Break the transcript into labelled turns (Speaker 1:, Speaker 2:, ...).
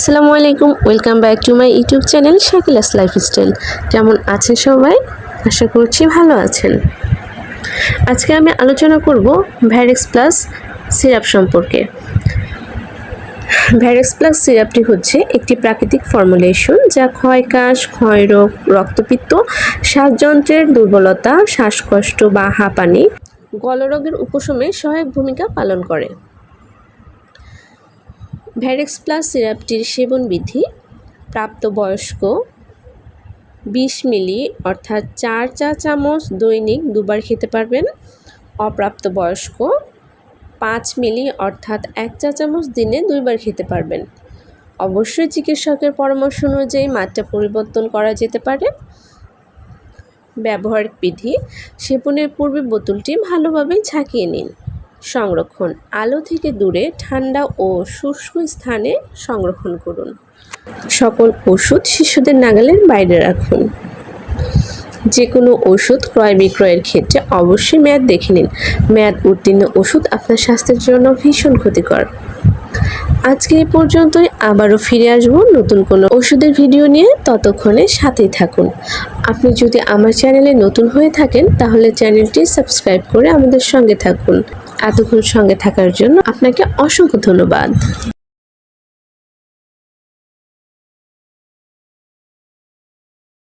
Speaker 1: আসসালামু আলাইকুম, welcome back to my YouTube channel Shakila's lifestyle. কেমন আছেন সবাই? আশা করছি ভালো আছেন। আজকে আমি আলোচনা করব ভ্যারেক্স প্লাস সিরাপ সম্পর্কে। ভ্যারেক্স প্লাস সিরাপটি হচ্ছে একটি প্রাকৃতিক ফর্মুলেশন যা ক্ষয় কাশ ক্ষয়রোগ রক্তপিত্ত, শ্বাসযন্ত্রের দুর্বলতা, শ্বাসকষ্ট বা হাঁপানি, গলরোগের উপশমে সহায়ক ভূমিকা পালন করে। ভ্যারেক্স প্লাস সিরাপটির সেবন বিধি প্রাপ্তবয়স্ক বিশ মিলি, অর্থাৎ চার চা চামচ দৈনিক দুবার খেতে পারবেন। অপ্রাপ্তবয়স্ক পাঁচ মিলি, অর্থাৎ এক চা চামচ দিনে দুইবার খেতে পারবেন। অবশ্যই চিকিৎসকের পরামর্শ অনুযায়ী মাত্রা পরিবর্তন করা যেতে পারে। ব্যবহার বিধি, সেবনের পূর্বে বোতলটি ভালোভাবে ঝাঁকিয়ে নিন। সংরক্ষণ। আলো থেকে দূরে ঠান্ডা ও শুষ্ক স্থানে সংরক্ষণ করুন। সকল ওষুধ শিশুদের নাগালের বাইরে রাখুন। যে কোনো ওষুধ ক্রয় বিক্রয়ের ক্ষেত্রে অবশ্যই মেয়াদ দেখে নিন। মেয়াদ উত্তীর্ণ ওষুধ আপনার স্বাস্থ্যের জন্য ভীষণ ক্ষতিকর। আজকে এ পর্যন্তই। আবারও ফিরে আসব নতুন কোনো ওষুধের ভিডিও নিয়ে। ততক্ষণে সাথেই থাকুন। আপনি যদি আমার চ্যানেলে নতুন হয়ে থাকেন, তাহলে চ্যানেলটি সাবস্ক্রাইব করে আমাদের সঙ্গে থাকুন। এতক্ষণ সঙ্গে থাকার জন্য আপনাকে অসংখ্য ধন্যবাদ।